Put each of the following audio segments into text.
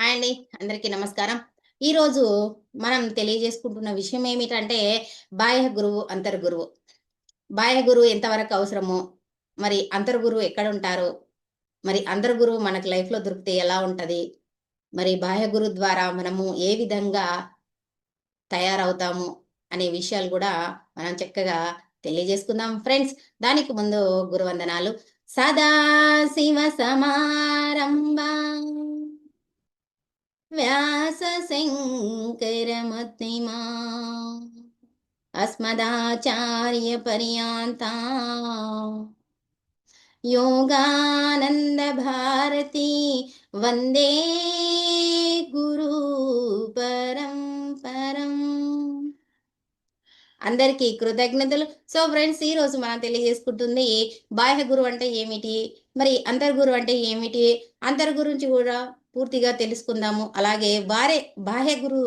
Hi అండి అందరికీ నమస్కారం. ఈరోజు మనం తెలియజేసుకుంటున్న విషయం ఏమిటంటే బాహ్య గురువు అంతర్గురువు. బాహ్య గురువు ఎంతవరకు అవసరము మరి అంతర్గురువు ఎక్కడ ఉంటారు మరి అంతర్గురువు మనకు లైఫ్లో దొరికితే ఎలా ఉంటుంది? మరి బాహ్య గురువు ద్వారా మనము ఏ విధంగా తయారవుతాము అనే విషయాలు కూడా మనం చక్కగా తెలియజేసుకుందాం. ఫ్రెండ్స్ దానికి ముందు గురువందనాలు. సదా శివ व्यासशङ्करमतिमा अस्मदाचार्यपर्यन्ता योगानन्दभारती वन्दे గురు పరంపరం అందరికీ కృతజ్ఞతలు సో ఫ్రెండ్స్ ఈ రోజు మనం తెలియజేసుకుంటుంది బాహ్య గురువు అంటే ఏమిటి మరి అంతర్గురు అంటే ఏమిటి అంతర్ గురించి కూడా పూర్తిగా తెలుసుకుందాము. అలాగే వారే బాహ్య గురు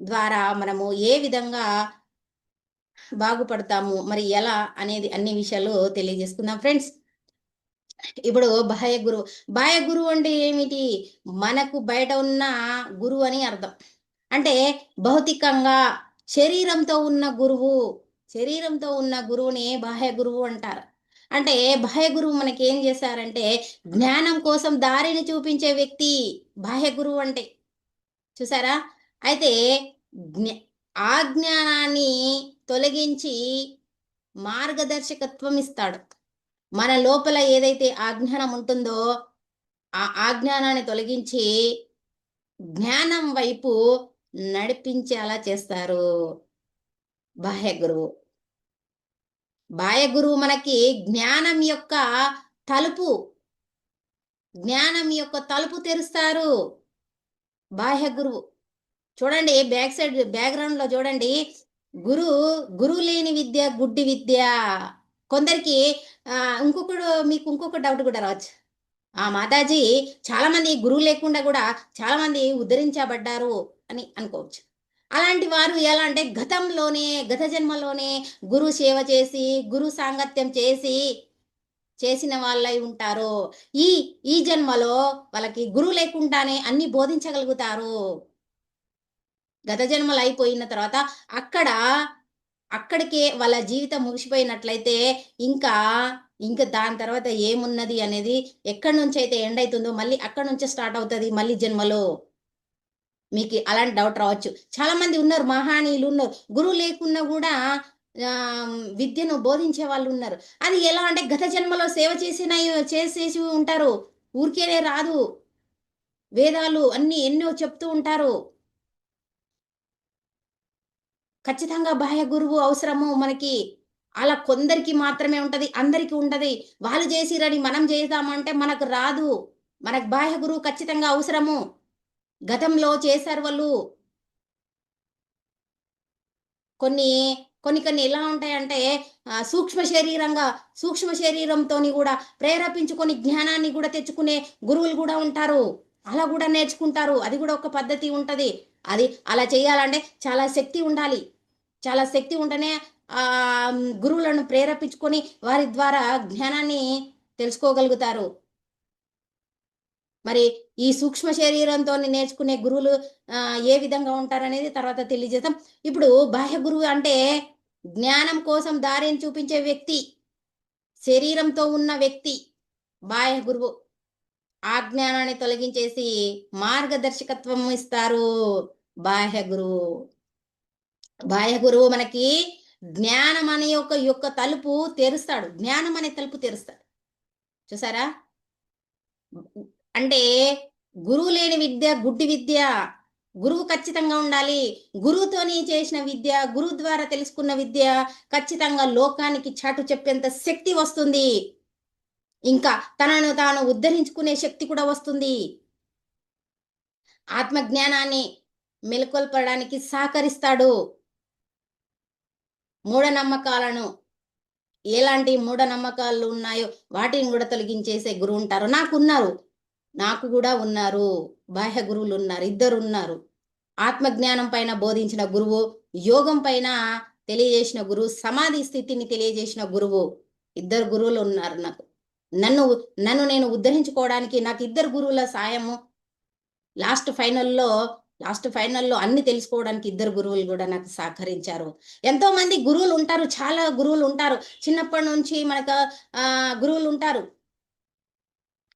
ద్వారా మనము ఏ విధంగా బాగుపడతాము మరి ఎలా అనేది అన్ని విషయాలు తెలియజేసుకుందాం ఫ్రెండ్స్. ఇప్పుడు బాహ్య గురువు బాహ్య గురువు అంటే ఏమిటి? మనకు బయట ఉన్న గురువు అని అర్థం. అంటే భౌతికంగా శరీరంతో ఉన్న గురువు. శరీరంతో ఉన్న గురువుని బాహ్య గురువు అంటారు. అంటే బాహ్య గురువు మనకి ఏం చేశారంటే జ్ఞానం కోసం దారిని చూపించే వ్యక్తి బాహ్య గురువు అంటే. చూసారా? అయితే ఆ జ్ఞానాన్ని తొలగించి మార్గదర్శకత్వం ఇస్తాడు. మన లోపల ఏదైతే ఆజ్ఞానం ఉంటుందో ఆ ఆజ్ఞానాన్ని తొలగించి జ్ఞానం వైపు నడిపించేలా చేస్తారు బాహ్య గురువు బాయ గురువు మనకి జ్ఞానం యొక్క తలుపు జ్ఞానం యొక్క తలుపు తెరుస్తారు. బాహ్య గురువు చూడండి బ్యాక్ సైడ్ బ్యాక్గ్రౌండ్లో చూడండి. గురు గురువు లేని విద్య గుడ్డి విద్య. కొందరికి ఇంకొకడు మీకు ఇంకొక డౌట్ కూడా రావచ్చు. ఆ మాతాజీ చాలా మంది గురువు లేకుండా కూడా చాలా మంది ఉద్ధరించబడ్డారు అని అనుకోవచ్చు. అలాంటి వారు ఎలా అంటే గతంలోనే గత జన్మలోనే గురు సేవ చేసి గురు సాంగత్యం చేసి చేసిన వాళ్ళై ఉంటారు. ఈ ఈ జన్మలో వాళ్ళకి గురువు లేకుండానే అన్ని బోధించగలుగుతారు. గత జన్మలు అయిపోయిన తర్వాత అక్కడ అక్కడికే వాళ్ళ జీవితం ముగిసిపోయినట్లయితే ఇంకా ఇంకా దాని తర్వాత ఏమున్నది అనేది ఎక్కడి నుంచి అయితే ఎండ్ అవుతుందో మళ్ళీ అక్కడి నుంచే స్టార్ట్ అవుతుంది మళ్ళీ జన్మలో. మీకు అలాంటి డౌట్ రావచ్చు. చాలా మంది ఉన్నారు మహానీయులు ఉన్నారు గురువు లేకున్నా కూడా విద్యను బోధించే వాళ్ళు ఉన్నారు. అది ఎలా అంటే గత జన్మలో సేవ చేసిన చేసేసి ఉంటారు. ఊరికేనే రాదు. వేదాలు అన్ని ఎన్నో చెప్తూ ఉంటారు. ఖచ్చితంగా బాహ్య గురువు అవసరము మనకి. అలా కొందరికి మాత్రమే ఉంటది అందరికి ఉండదు. వాళ్ళు చేసిరని మనం చేద్దామంటే మనకు రాదు. మనకు బాహ్య గురువు ఖచ్చితంగా అవసరము. గతంలో చేశారు వాళ్ళు. కొన్ని కొన్ని కొన్ని ఎలా ఉంటాయంటే సూక్ష్మ శరీరంగా సూక్ష్మ శరీరంతో కూడా ప్రేరేపించుకొని జ్ఞానాన్ని కూడా తెచ్చుకునే గురువులు కూడా ఉంటారు. అలా కూడా నేర్చుకుంటారు. అది కూడా ఒక పద్ధతి ఉంటుంది. అది అలా చేయాలంటే చాలా శక్తి ఉండాలి. చాలా శక్తి ఉంటేనే ఆ గురువులను ప్రేరేపించుకొని వారి ద్వారా జ్ఞానాన్ని తెలుసుకోగలుగుతారు. మరి ఈ సూక్ష్మ శరీరంతో నేర్చుకునే గురువులు ఏ విధంగా ఉంటారనేది తర్వాత తెలియజేస్తాం ఇప్పుడు బాహ్య గురువు అంటే జ్ఞానం కోసం దారిని చూపించే వ్యక్తి శరీరంతో ఉన్న వ్యక్తి బాహ్య గురువు. ఆ జ్ఞానాన్ని తొలగించేసి మార్గదర్శకత్వం ఇస్తారు బాహ్య గురువు. బాహ్య గురువు మనకి జ్ఞానం అనే యొక్క యొక్క తలుపు తెరుస్తాడు. జ్ఞానం అనే తలుపు తెరుస్తాడు. చూసారా? అంటే గురువు లేని విద్య గుడ్డి విద్య గురువు ఖచ్చితంగా ఉండాలి. గురువుతోని చేసిన విద్య గురువు ద్వారా తెలుసుకున్న విద్య ఖచ్చితంగా లోకానికి చాటు చెప్పేంత శక్తి వస్తుంది. ఇంకా తనను తాను ఉద్ధరించుకునే శక్తి కూడా వస్తుంది. ఆత్మజ్ఞానాన్ని మెలకొల్పడానికి సహకరిస్తాడు. మూఢనమ్మకాలను ఎలాంటి మూఢనమ్మకాలు ఉన్నాయో వాటిని కూడా తొలగించేసే గురువు ఉంటారు. నాకు ఉన్నారు. నాకు కూడా ఉన్నారు బాహ్య గురువులు ఉన్నారు ఇద్దరు ఉన్నారు ఆత్మజ్ఞానం పైన బోధించిన గురువు యోగం పైన తెలియజేసిన గురువు సమాధి స్థితిని తెలియజేసిన గురువు ఇద్దరు గురువులు ఉన్నారు నాకు. నన్ను నన్ను నేను ఉద్ధరించుకోవడానికి నాకు ఇద్దరు గురువుల సాయము లాస్ట్ ఫైనల్లో లాస్ట్ ఫైనల్లో అన్ని తెలుసుకోవడానికి ఇద్దరు గురువులు కూడా నాకు సహకరించారు. ఎంతో మంది గురువులు ఉంటారు చాలా గురువులు ఉంటారు. చిన్నప్పటి నుంచి మనకు గురువులు ఉంటారు.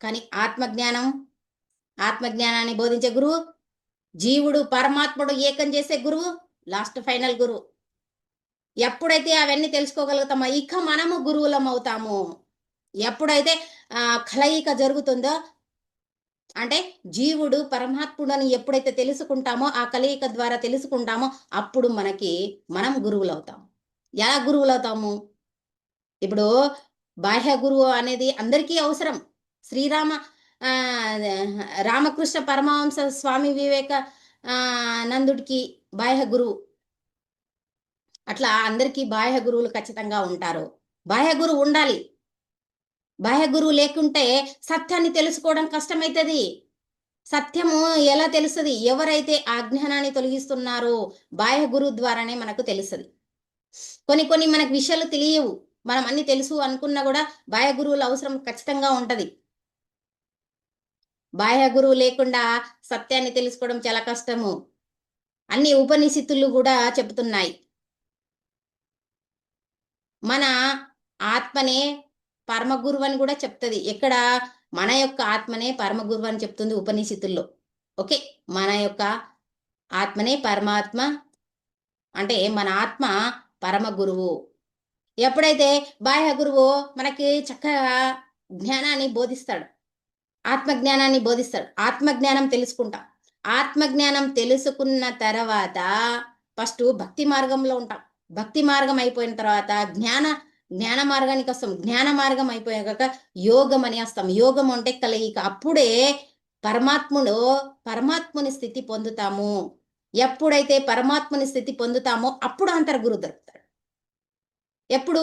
కానీ ఆత్మజ్ఞానం ఆత్మజ్ఞానాన్ని బోధించే గురువు జీవుడు పరమాత్ముడు ఏకం చేసే గురువు లాస్ట్ ఫైనల్ గురువు. ఎప్పుడైతే అవన్నీ తెలుసుకోగలుగుతామో ఇక మనము గురువులం అవుతాము. ఎప్పుడైతే ఆ కలయిక జరుగుతుందో అంటే జీవుడు పరమాత్ముడని ఎప్పుడైతే తెలుసుకుంటామో ఆ కలయిక ద్వారా తెలుసుకుంటామో అప్పుడు మనకి మనం గురువులు అవుతాము ఎలా గురువులు అవుతాము ఇప్పుడు బాహ్య గురువు అనేది అందరికీ అవసరం. శ్రీరామ రామకృష్ణ పరమహంస స్వామి వివేక నందుడికి బాహ్య గురువు అట్లా అందరికీ బాహ్య గురువులు ఖచ్చితంగా ఉంటారు. బాహ్య గురువు ఉండాలి. బాహ్య గురువు లేకుంటే సత్యాన్ని తెలుసుకోవడం కష్టమవుతుంది సత్యము ఎలా తెలుస్తుంది? ఎవరైతే ఆ అజ్ఞానాన్ని తొలగిస్తున్నారో బాహ్య గురువు ద్వారానే మనకు తెలుస్తుంది. కొన్ని కొన్ని మనకు విషయాలు తెలియవు. మనం అన్ని తెలుసు అనుకున్నా కూడా బాహ్య గురువుల అవసరం ఖచ్చితంగా ఉంటది. బాహ్య గురువు లేకుండా సత్యాన్ని తెలుసుకోవడం చాలా కష్టము. అన్ని ఉపనిషత్తులు కూడా చెబుతున్నాయి. మన ఆత్మనే పరమ గురువు అని కూడా చెప్తుంది. ఎక్కడ? మన యొక్క ఆత్మనే పరమ గురువు అని చెప్తుంది ఉపనిషత్తుల్లో. ఓకే? మన యొక్క ఆత్మనే పరమాత్మ అంటే మన ఆత్మ పరమ గురువు. ఎప్పుడైతే బాహ్య గురువు మనకి చక్కగా జ్ఞానాన్ని బోధిస్తాడు. ఆత్మజ్ఞానాన్ని బోధిస్తాడు. ఆత్మజ్ఞానం తెలుసుకుంటాం. ఆత్మజ్ఞానం తెలుసుకున్న తర్వాత ఫస్ట్ భక్తి మార్గంలో ఉంటాం. భక్తి మార్గం అయిపోయిన తర్వాత జ్ఞాన జ్ఞాన మార్గానికి వస్తాం. జ్ఞాన మార్గం అయిపోయాక యోగం అని వస్తాం. యోగం అంటే కలయిక. అప్పుడే పరమాత్ముడు పరమాత్ముని స్థితి పొందుతాము. ఎప్పుడైతే పరమాత్ముని స్థితి పొందుతామో అప్పుడు అంతర్గురు దొరుకుతాడు. ఎప్పుడు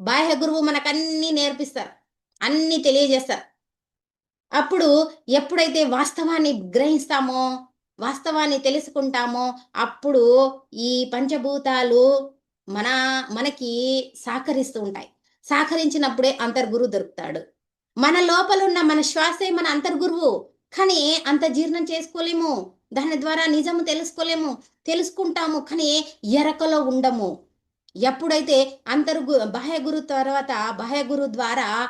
బాహ్య గురువు మనకు అన్ని నేర్పిస్తారు. అన్ని తెలియజేస్తారు. అప్పుడు ఎప్పుడైతే వాస్తవాన్ని గ్రహిస్తామో వాస్తవాన్ని తెలుసుకుంటామో అప్పుడు ఈ పంచభూతాలు మన మనకి సహకరిస్తూ ఉంటాయి. సహకరించినప్పుడే అంతర్గురువు దొరుకుతాడు. మన లోపల ఉన్న మన శ్వాసే మన అంతర్గురువు. కానీ అంత జీర్ణం చేసుకోలేము. దాని ద్వారా నిజము తెలుసుకోలేము. తెలుసుకుంటాము కానీ ఎరకలో ఉండము. ఎప్పుడైతే అంతర్గు బాహ్య గురు తర్వాత బాహ్య గురు ద్వారా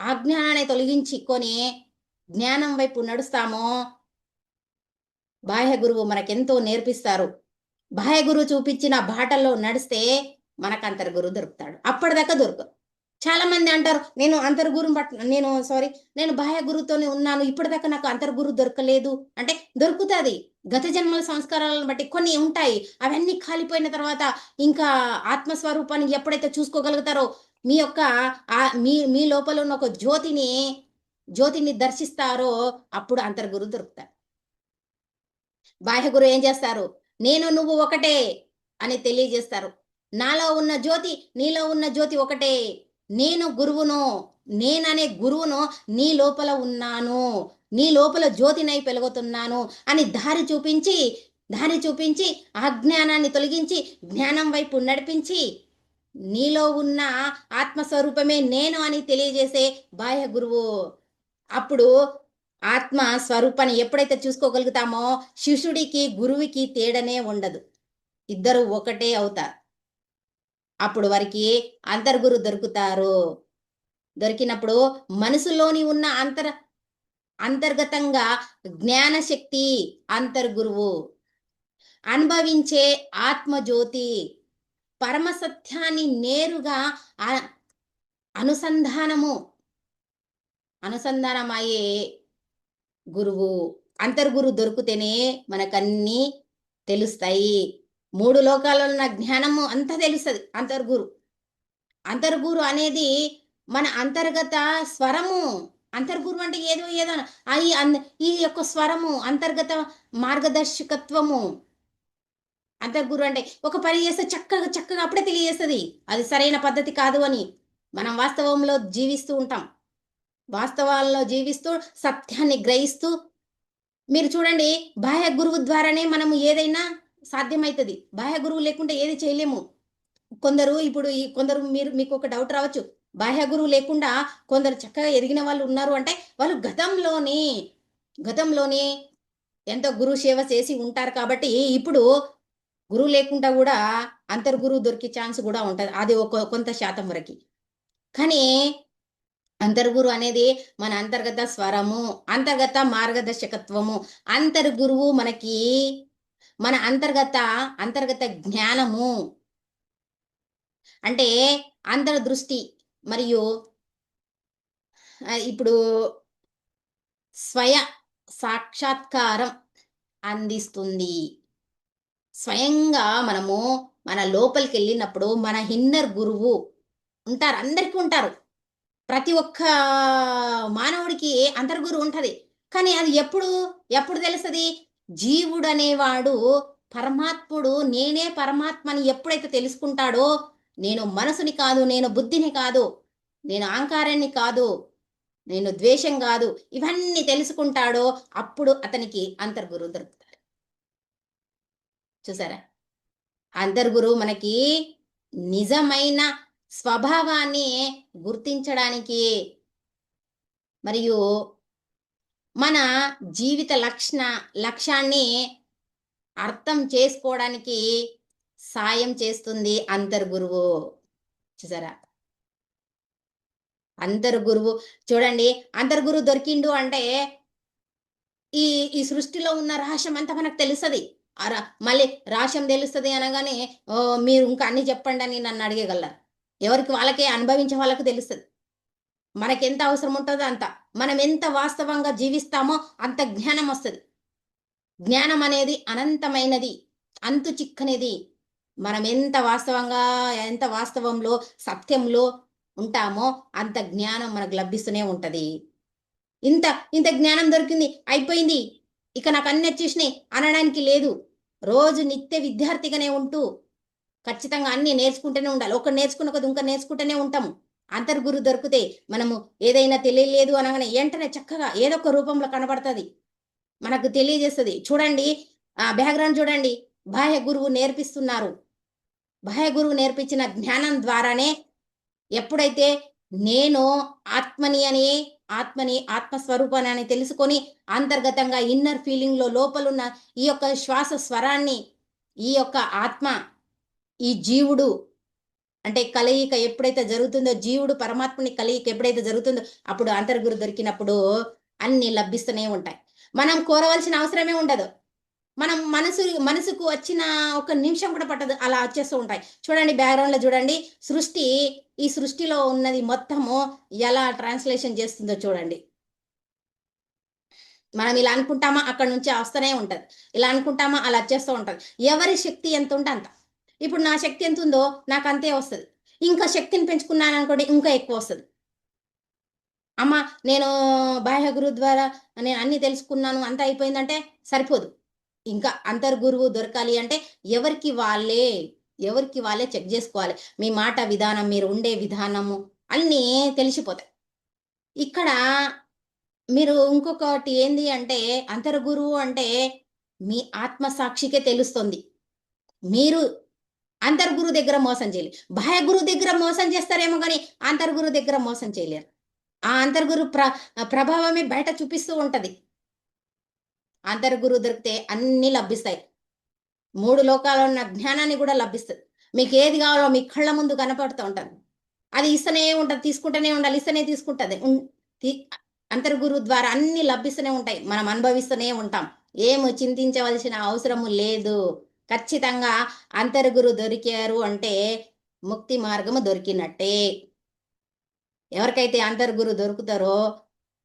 అజ్ఞానాన్ని తొలగించుకొని జ్ఞానం వైపు నడుస్తామో బాహ్య గురువు మనకెంతో నేర్పిస్తారు. బాహ్య గురువు చూపించిన బాటల్లో నడిస్తే మనకు అంతర్గురు దొరుకుతాడు. అప్పటిదాకా దొరకదు చాలా మంది అంటారు నేను అంతర్గురు నేను సారీ నేను బాహ్య గురువుతోనే ఉన్నాను. ఇప్పటిదాకా నాకు అంతర్గురు దొరకలేదు. అంటే దొరుకుతుంది. గత జన్మల సంస్కారాలను బట్టి కొన్ని ఉంటాయి. అవన్నీ కాలిపోయిన తర్వాత ఇంకా ఆత్మస్వరూపాన్ని ఎప్పుడైతే చూసుకోగలుగుతారో మీ యొక్క ఆ మీ మీ లోపల ఉన్న ఒక జ్యోతిని జ్యోతిని దర్శిస్తారో అప్పుడు అంతర్గురు దొరుకుతారు. బాహ్య గురు ఏం చేస్తారు? నేను నువ్వు ఒకటే అని తెలియజేస్తారు. నాలో ఉన్న జ్యోతి నీలో ఉన్న జ్యోతి ఒకటే నేను గురువును నేననే గురువును నీ లోపల ఉన్నాను నీ లోపల జ్యోతినై పెలుగుతున్నాను అని దారి చూపించి దారి చూపించి అజ్ఞానాన్ని తొలగించి జ్ఞానం వైపు నడిపించి నీలో ఉన్న ఆత్మస్వరూపమే నేను అని తెలియజేసే బాహ్య గురువు. అప్పుడు ఆత్మ స్వరూపాన్ని ఎప్పుడైతే చూసుకోగలుగుతామో శిష్యుడికి గురువుకి తేడనే ఉండదు. ఇద్దరు ఒకటే అవుతారు. అప్పుడు వారికి అంతర్గురు దొరుకుతారు. దొరికినప్పుడు మనసులోని ఉన్న అంతర్ అంతర్గతంగా జ్ఞానశక్తి అంతర్గురువు. అనుభవించే ఆత్మజ్యోతి. పరమసత్యాన్ని నేరుగా అనుసంధానము అనుసంధానమయ్యే గురువు. అంతర్గురు దొరికితేనే మనకన్నీ తెలుస్తాయి. మూడు లోకాలలో ఉన్న జ్ఞానము అంతా తెలుస్తుంది అంతర్గురు. అంతర్గురు అనేది మన అంతర్గత స్వరము. అంతర్గురు అంటే ఏదో ఏదో ఈ అన్ ఈ యొక్క స్వరము అంతర్గత మార్గదర్శకత్వము. అంతర్గురు అంటే ఒక పని చేస్తే చక్కగా చక్కగా అప్పుడే తెలియజేస్తుంది. అది సరైన పద్ధతి కాదు అని మనం వాస్తవంలో జీవిస్తూ ఉంటాం. వాస్తవాల్లో జీవిస్తూ సత్యాన్ని గ్రహిస్తూ. మీరు చూడండి బాహ్య గురువు ద్వారానే మనము ఏదైనా సాధ్యమవుతుంది బాహ్య గురువు లేకుండా ఏది చేయలేము. కొందరు ఇప్పుడు ఈ కొందరు మీరు మీకు ఒక డౌట్ రావచ్చు. బాహ్య గురువు లేకుండా కొందరు చక్కగా ఎదిగిన వాళ్ళు ఉన్నారు అంటే వాళ్ళు గతంలోని గతంలోని ఎంతో గురువు సేవ చేసి ఉంటారు కాబట్టి ఇప్పుడు గురువు లేకుండా కూడా అంతర్గురువు దొరికే ఛాన్స్ కూడా ఉంటుంది. అది ఒక కొంత శాతం వరకు. కానీ అంతర్గురు అనేది మన అంతర్గత స్వరము అంతర్గత మార్గదర్శకత్వము అంతర్గురువు మనకి మన అంతర్గత అంతర్గత జ్ఞానము. అంటే అంతర్దృష్టి మరియు ఇప్పుడు స్వయ సాక్షాత్కారం అందిస్తుంది. స్వయంగా మనము మన లోపలికి వెళ్ళినప్పుడు మన హిన్నర్ గురువు ఉంటారు అందరికీ ఉంటారు. ప్రతి ఒక్క మానవుడికి అంతర్గురు ఉంటుంది. కానీ అది ఎప్పుడు ఎప్పుడు తెలుస్తుంది? జీవుడనేవాడు పరమాత్ముడు నేనే పరమాత్మని ఎప్పుడైతే తెలుసుకుంటాడో నేను మనసుని కాదు నేను బుద్ధిని కాదు నేను అహంకారాన్ని కాదు నేను ద్వేషం కాదు ఇవన్నీ తెలుసుకుంటాడో అప్పుడు అతనికి అంతర్గురు దొరుకుతారు చూసారా? అంతర్గురు మనకి నిజమైన స్వభావాన్ని గుర్తించడానికి మరియు మన జీవిత లక్షణ లక్ష్యాన్ని అర్థం చేసుకోవడానికి సాయం చేస్తుంది అంతర్గురువు. చూసారా? అంతర్గురువు. చూడండి అంతర్గురు దొరికిండు అంటే ఈ ఈ సృష్టిలో ఉన్న రహస్యం అంతా మనకు తెలుస్తుంది. మళ్ళీ రహస్యం తెలుస్తుంది అనగానే "ఓ, మీరు ఇంకా అన్ని చెప్పండి అని నన్ను అడిగగలరు ఎవరికి వాళ్ళకే అనుభవించే వాళ్ళకి తెలుస్తుంది. మనకి ఎంత అవసరం ఉంటుందో అంత. మనం ఎంత వాస్తవంగా జీవిస్తామో అంత జ్ఞానం వస్తుంది. జ్ఞానం అనేది అనంతమైనది అంతు చిక్కనిది. మనం ఎంత వాస్తవంగా ఎంత వాస్తవంలో సత్యంలో ఉంటామో అంత జ్ఞానం మనకు లభిస్తూనే ఉంటుంది. ఇంత ఇంత జ్ఞానం దొరికింది అయిపోయింది. ఇక నాకు అన్ని వచ్చేసినాయి అనడానికి లేదు. రోజు నిత్య విద్యార్థిగానే ఉంటూ ఖచ్చితంగా అన్ని నేర్చుకుంటూనే ఉండాలి. ఒకటి నేర్చుకున్న కొద్ది ఇంకా నేర్చుకుంటూనే ఉంటాము. అంతర్గురు దొరికితే మనము ఏదైనా తెలియలేదు అనగానే వెంటనే చక్కగా ఏదో ఒక రూపంలో కనబడుతుంది. మనకు తెలియజేస్తుంది. చూడండి ఆ బ్యాక్గ్రౌండ్ చూడండి. బాహ్య గురువు నేర్పిస్తున్నారు. బాహ్య గురువు నేర్పించిన జ్ఞానం ద్వారానే ఎప్పుడైతే నేను ఆత్మని అని ఆత్మని ఆత్మస్వరూపాన్ని అని తెలుసుకొని అంతర్గతంగా ఇన్నర్ ఫీలింగ్లో లోపలున్న ఈ యొక్క శ్వాస స్వరాన్ని ఈ యొక్క ఆత్మ ఈ జీవుడు అంటే కలయిక ఎప్పుడైతే జరుగుతుందో జీవుడు పరమాత్మని కలయిక ఎప్పుడైతే జరుగుతుందో అప్పుడు అంతర్గురు దొరికినప్పుడు అన్ని లభిస్తూనే ఉంటాయి. మనం కోరవలసిన అవసరమే ఉండదు. మనం మనసు మనసుకు వచ్చిన ఒక నిమిషం కూడా పట్టదు. అలా వచ్చేస్తూ ఉంటాయి. చూడండి బ్యాక్గ్రౌండ్లో చూడండి. సృష్టి ఈ సృష్టిలో ఉన్నది మొత్తము ఎలా ట్రాన్స్లేషన్ చేస్తుందో చూడండి. మనం ఇలా అనుకుంటామా? అక్కడ నుంచి వస్తూనే ఉంటుంది. ఇలా అనుకుంటామా? అలా వచ్చేస్తూ ఉంటుంది. ఎవరి శక్తి ఎంత ఉంటే అంత. ఇప్పుడు నా శక్తి ఎంత ఉందో నాకు అంతే వస్తుంది. ఇంకా శక్తిని పెంచుకున్నాను అనుకోండి ఇంకా ఎక్కువ వస్తుంది. అమ్మ నేను బాహ్య గురువు ద్వారా నేను అన్ని తెలుసుకున్నాను అంత అయిపోయిందంటే సరిపోదు. ఇంకా అంతర్గురువు దొరకాలి అంటే ఎవరికి వాళ్ళే ఎవరికి వాళ్ళే చెక్ చేసుకోవాలి. మీ మాట విధానం మీరు ఉండే విధానము అన్నీ తెలిసిపోతాయి. ఇక్కడ మీరు ఇంకొకటి ఏంది అంటే అంతర్గురువు అంటే మీ ఆత్మసాక్షికే తెలుస్తుంది. మీరు అంతర్గురు దగ్గర మోసం చేయలేరు బాహ్య గురువు దగ్గర మోసం చేస్తారేమో కానీ అంతర్గురు దగ్గర మోసం చేయలేరు. ఆ అంతర్గురు ప్ర ప్రభావమే బయట చూపిస్తూ ఉంటది. అంతర్గురు దొరికితే అన్ని లభిస్తాయి. మూడు లోకాల్లో ఉన్న జ్ఞానాన్ని కూడా లభిస్తుంది. మీకు ఏది కావాలో మీ కళ్ళ ముందు కనపడుతూ ఉంటుంది. అది ఇస్తూనే ఉంటుంది తీసుకుంటూనే ఉండాలి ఇస్తూనే తీసుకుంటుంది. తీ- అంతర్గురు ద్వారా అన్ని లభిస్తూనే ఉంటాయి. మనం అనుభవిస్తూనే ఉంటాం. ఏమి చింతించవలసిన అవసరము లేదు. ఖచ్చితంగా అంతర్గురు దొరికారు అంటే ముక్తి మార్గము దొరికినట్టే. ఎవరికైతే అంతర్గురు దొరుకుతారో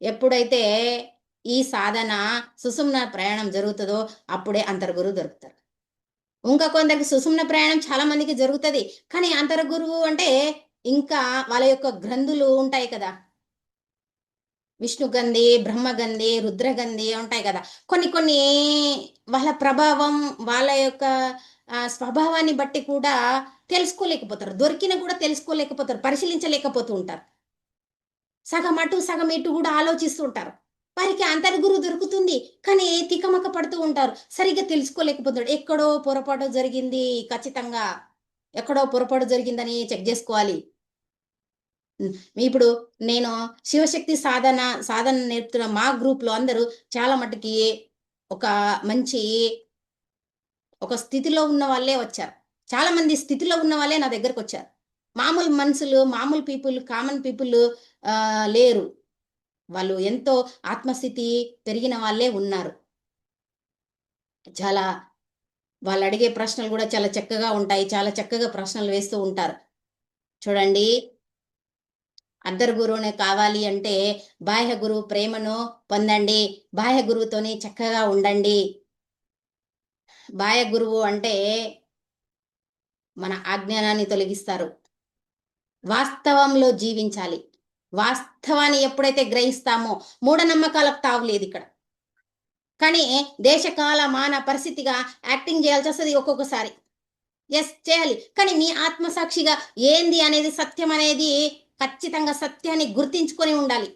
ఎప్పుడైతే ఈ సాధన సుసుమ్న ప్రయాణం జరుగుతుందో అప్పుడే అంతర్గురు దొరుకుతారు. ఇంకా కొందరికి సుసుమ్న ప్రయాణం చాలా మందికి జరుగుతుంది. కానీ అంతర్గురువు అంటే ఇంకా వాళ్ళ యొక్క గ్రంథులు ఉంటాయి కదా. విష్ణుగంధే బ్రహ్మగంధే రుద్రగంధే ఉంటాయి కదా. కొన్ని కొన్ని వాళ్ళ ప్రభావం వాళ్ళ యొక్క స్వభావాన్ని బట్టి కూడా తెలుసుకోలేకపోతారు. దొరికిన కూడా తెలుసుకోలేకపోతారు పరిశీలించలేకపోతూ ఉంటారు. సగం అటు సగం ఇటు కూడా ఆలోచిస్తూ ఉంటారు. వారికి అంతర్గురు దొరుకుతుంది కానీ తికమక పడుతూ ఉంటారు. సరిగ్గా తెలుసుకోలేకపోతాడు ఎక్కడో పొరపాటు జరిగింది ఖచ్చితంగా ఎక్కడో పొరపాటు జరిగిందని చెక్ చేసుకోవాలి. ఇప్పుడు నేను శివశక్తి సాధన సాధన నేర్పుతున్న మా గ్రూప్లో అందరూ చాలా మటుకి ఒక మంచి ఒక స్థితిలో ఉన్న వాళ్ళే వచ్చారు. చాలా మంది స్థితిలో ఉన్న వాళ్ళే నా దగ్గరకు వచ్చారు. మామూలు మనుషులు మామూలు పీపుల్ కామన్ పీపుల్ లేరు. వాళ్ళు ఎంతో ఆత్మస్థితి పెరిగిన వాళ్ళే ఉన్నారు. చాలా వాళ్ళు అడిగే ప్రశ్నలు కూడా చాలా చక్కగా ఉంటాయి. చాలా చక్కగా ప్రశ్నలు వేస్తూ ఉంటారు. చూడండి. అంతర్గురువునే కావాలి అంటే బాహ్య గురువు ప్రేమను పొందండి. బాహ్య గురువుతోని చక్కగా ఉండండి. బాహ్య గురువు అంటే మన అజ్ఞానాన్ని తొలగిస్తారు. వాస్తవంలో జీవించాలి. వాస్తవాన్ని ఎప్పుడైతే గ్రహిస్తామో మూఢనమ్మకాలకు తావులేదు ఇక్కడ. కానీ దేశకాల మాన పరిస్థితిగా యాక్టింగ్ చేయాల్సి వస్తుంది ఒక్కొక్కసారి. ఎస్ చేయాలి. కానీ మీ ఆత్మసాక్షిగా ఏంది అనేది సత్యం అనేది ఖచ్చితంగా సత్యాన్ని గుర్తించుకొని ఉండాలి.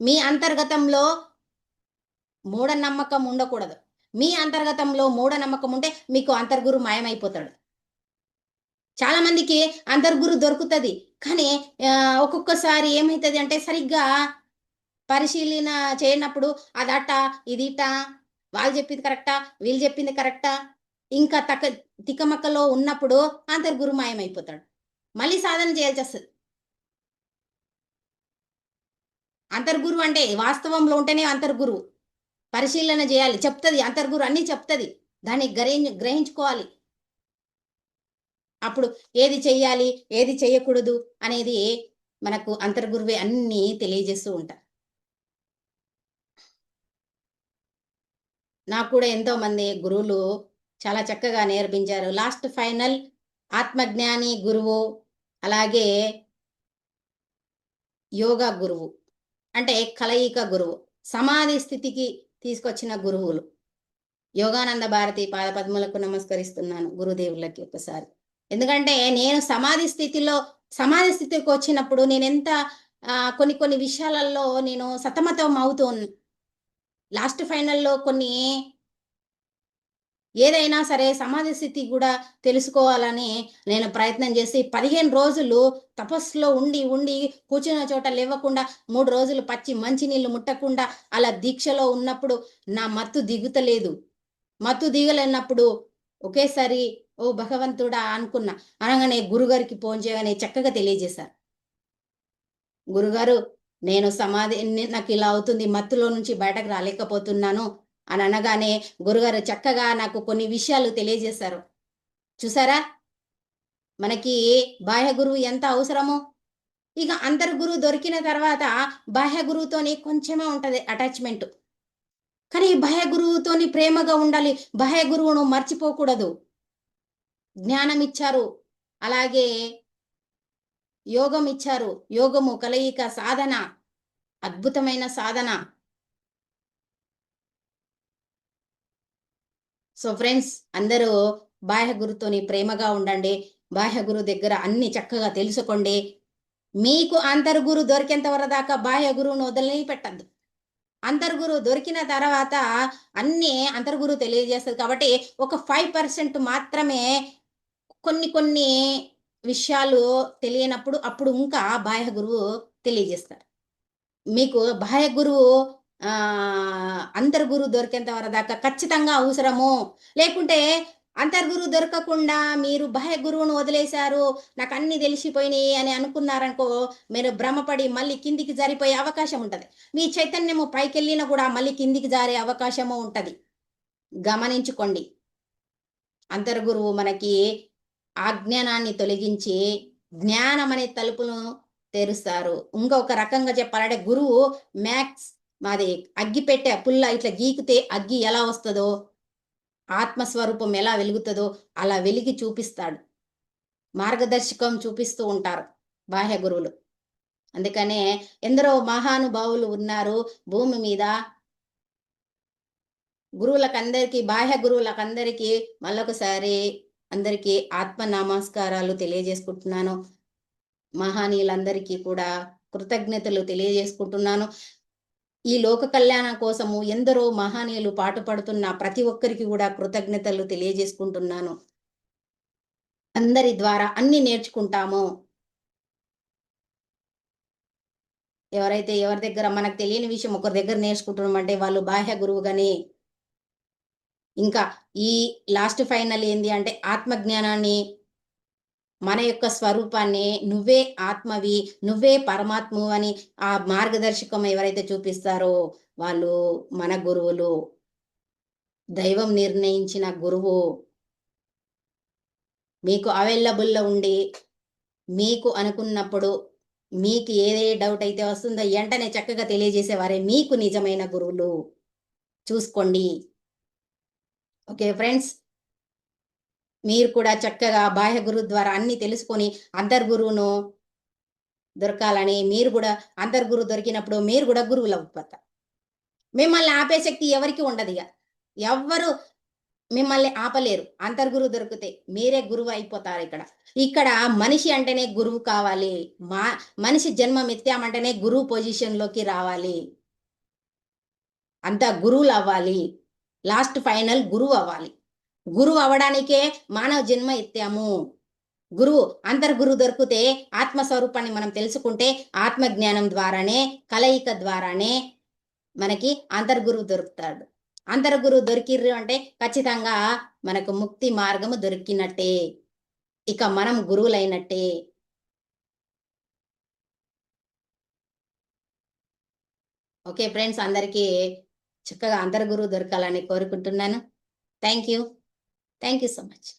మీ అంతర్గతంలో మూఢనమ్మకం ఉండకూడదు. మీ అంతర్గతంలో మూఢనమ్మకం ఉంటే మీకు అంతర్గురు మాయమైపోతాడు. చాలా మందికి అంతర్గురు దొరుకుతుంది. కానీ ఒక్కొక్కసారి ఏమవుతుంది అంటే సరిగ్గా పరిశీలన చేయనప్పుడు అదట ఇదిట వాళ్ళు చెప్పింది కరెక్టా వీళ్ళు చెప్పింది కరెక్టా ఇంకా తక తికమక్కలో ఉన్నప్పుడు అంతర్గురు మాయమైపోతాడు. మళ్ళీ సాధన చేయాల్సి వస్తుంది. అంతర్గురు అంటే వాస్తవంలో ఉంటేనే అంతర్గురు. పరిశీలన చేయాలి. చెప్తుంది అంతర్గురు అన్నీ చెప్తుంది. దాన్ని గ్రహి గ్రహించుకోవాలి. అప్పుడు ఏది చెయ్యాలి ఏది చేయకూడదు అనేది మనకు అంతర్గురువే అన్నీ తెలియజేస్తూ ఉంటారు. నాకు కూడా ఎంతో మంది గురువులు చాలా చక్కగా నేర్పించారు. లాస్ట్ ఫైనల్ ఆత్మజ్ఞాని గురువు అలాగే యోగా గురువు. అంటే కలయిక గురువు. సమాధి స్థితికి తీసుకొచ్చిన గురువులు. యోగానంద భారతి పాదపద్మలకు నమస్కరిస్తున్నాను గురుదేవులకి ఒకసారి. ఎందుకంటే నేను సమాధి స్థితిలో సమాధి స్థితికి వచ్చినప్పుడు నేను ఎంత కొన్ని కొన్ని విషయాలలో నేను సతమతం అవుతూ ఉన్నా లాస్ట్ ఫైనల్లో కొన్ని ఏదైనా సరే సమాధి స్థితి కూడా తెలుసుకోవాలని నేను ప్రయత్నం చేసి పదిహేను రోజులు తపస్సులో ఉండి ఉండి కూర్చున్న చోట లేవకుండా మూడు రోజులు పచ్చి మంచినీళ్ళు ముట్టకుండా అలా దీక్షలో ఉన్నప్పుడు నా మత్తు దిగుతలేదు. మత్తు దిగలేనప్పుడు ఒకేసారి ఓ భగవంతుడా అనుకున్నా. అనగానే గురుగారికి ఫోన్ చేయగానే చక్కగా తెలియజేశారు. గురుగారు నేను సమాధి నాకు ఇలా అవుతుంది మత్తులో నుంచి బయటకు రాలేకపోతున్నాను. అని అనగానే గురుగారు చక్కగా నాకు కొన్ని విషయాలు తెలియజేశారు. చూసారా? మనకి బాహ్య గురువు ఎంత అవసరమో? ఇక అంతర్గురువు దొరికిన తర్వాత బాహ్య గురువుతోని కొంచెమే ఉంటుంది అటాచ్మెంట్ కానీ బాహ్య గురువుతోని ప్రేమగా ఉండాలి బాహ్య గురువును మర్చిపోకూడదు. జ్ఞానం ఇచ్చారు అలాగే యోగం ఇచ్చారు. యోగము కలయిక సాధన అద్భుతమైన సాధన. సో ఫ్రెండ్స్ అందరూ బాహ్య గురుతోని ప్రేమగా ఉండండి. బాహ్య గురు దగ్గర అన్ని చక్కగా తెలుసుకోండి. మీకు అంతర్గురు దొరికేంత వరకు దాకా బాహ్య గురువును వదిలిపెట్టద్దు. అంతర్గురు దొరికిన తర్వాత అన్ని అంతర్గురు తెలియజేస్తుంది కాబట్టి ఒక ఫైవ్ పర్సెంట్ మాత్రమే కొన్ని కొన్ని విషయాలు తెలియనప్పుడు అప్పుడు ఇంకా బాహ్య గురువు తెలియజేస్తారు. మీకు బాహ్య గురువు అంతర్గురు దొరికేంత వరకు దాకా ఖచ్చితంగా అవసరము. లేకుంటే అంతర్గురు దొరకకుండా మీరు బాహ్య గురువును వదిలేశారు నాకు అన్ని తెలిసిపోయినాయి అని అనుకున్నారనుకో మీరు భ్రమపడి మళ్ళీ కిందికి జారిపోయే అవకాశం ఉంటుంది. మీ చైతన్యము పైకి వెళ్ళినా కూడా మళ్ళీ కిందికి జారే అవకాశము ఉంటుంది. గమనించుకోండి. అంతర్గురువు మనకి ఆజ్ఞానాన్ని తొలగించి జ్ఞానం అనే తలుపును తెరుస్తారు. ఇంకొక రకంగా చెప్పాలంటే గురువు మ్యాక్స్ మాది అగ్గి పెట్టే పుల్ల ఇట్లా గీకితే అగ్గి ఎలా వస్తుందో ఆత్మస్వరూపం ఎలా వెలుగుతుందో అలా వెలిగి చూపిస్తాడు. మార్గదర్శకం చూపిస్తూ ఉంటారు బాహ్య గురువులు. అందుకనే ఎందరో మహానుభావులు ఉన్నారు భూమి మీద. గురువులకందరికీ బాహ్య గురువులకందరికీ మళ్ళొకసారి అందరికీ ఆత్మ నమస్కారాలు తెలియజేసుకుంటున్నాను. మహానీయులందరికీ కూడా కృతజ్ఞతలు తెలియజేసుకుంటున్నాను. ఈ లోక కళ్యాణం కోసము ఎందరో మహానీయులు పాటుపడుతున్న ప్రతి ఒక్కరికి కూడా కృతజ్ఞతలు తెలియజేసుకుంటున్నాను. అందరి ద్వారా అన్ని నేర్చుకుంటాము. ఎవరైతే ఎవరి దగ్గర మనకు తెలియని విషయం ఒకరి దగ్గర నేర్చుకుంటున్నాం అంటే వాళ్ళు బాహ్య గురువుగానే. ఇంకా ఈ లాస్ట్ ఫైనల్ ఏంది అంటే ఆత్మజ్ఞానాన్ని మన యొక్క స్వరూపాన్ని నువ్వే ఆత్మవి నువ్వే పరమాత్మ అని ఆ మార్గదర్శకం ఎవరైతే చూపిస్తారో వాళ్ళు మన గురువులు. దైవం నిర్ణయించిన గురువు మీకు అవైలబుల్లో ఉండి మీకు అనుకున్నప్పుడు మీకు ఏదే డౌట్ అయితే వస్తుందో వెంటనే చక్కగా తెలియజేసేవారే మీకు నిజమైన గురువులు. చూసుకోండి. ఓకే ఫ్రెండ్స్ మీరు కూడా చక్కగా బాహ్య గురువు ద్వారా అన్ని తెలుసుకొని అంతర్గురువును దొరకాలని మీరు కూడా అంతర్గురువు దొరికినప్పుడు మీరు కూడా గురువులు అవుతారు. మిమ్మల్ని ఆపే శక్తి ఎవరికి ఉండదు ఇక. ఎవ్వరు మిమ్మల్ని ఆపలేరు. అంతర్గురువు దొరికితే మీరే గురువు అయిపోతారు ఇక్కడ. ఇక్కడ మనిషి అంటేనే గురువు కావాలి. మా మనిషి జన్మం ఎత్తామంటేనే గురువు పొజిషన్లోకి రావాలి. అంత గురువులు అవ్వాలి. లాస్ట్ ఫైనల్ గురువు అవ్వాలి. గురువు అవ్వడానికే మానవ జన్మ ఎత్తాము. గురువు అంతర్గురువు దొరికితే ఆత్మస్వరూపాన్ని మనం తెలుసుకుంటే ఆత్మజ్ఞానం ద్వారానే కలయిక ద్వారానే మనకి అంతర్గురువు దొరుకుతాడు. అంతర్గురువు దొరికిర్రు అంటే ఖచ్చితంగా మనకు ముక్తి మార్గము దొరికినట్టే. ఇక మనం గురువులైనట్టే. ఓకే ఫ్రెండ్స్ అందరికీ చక్కగా అంతర్గురువు దొరకాలని కోరుకుంటున్నాను. Thank you. Thank you so much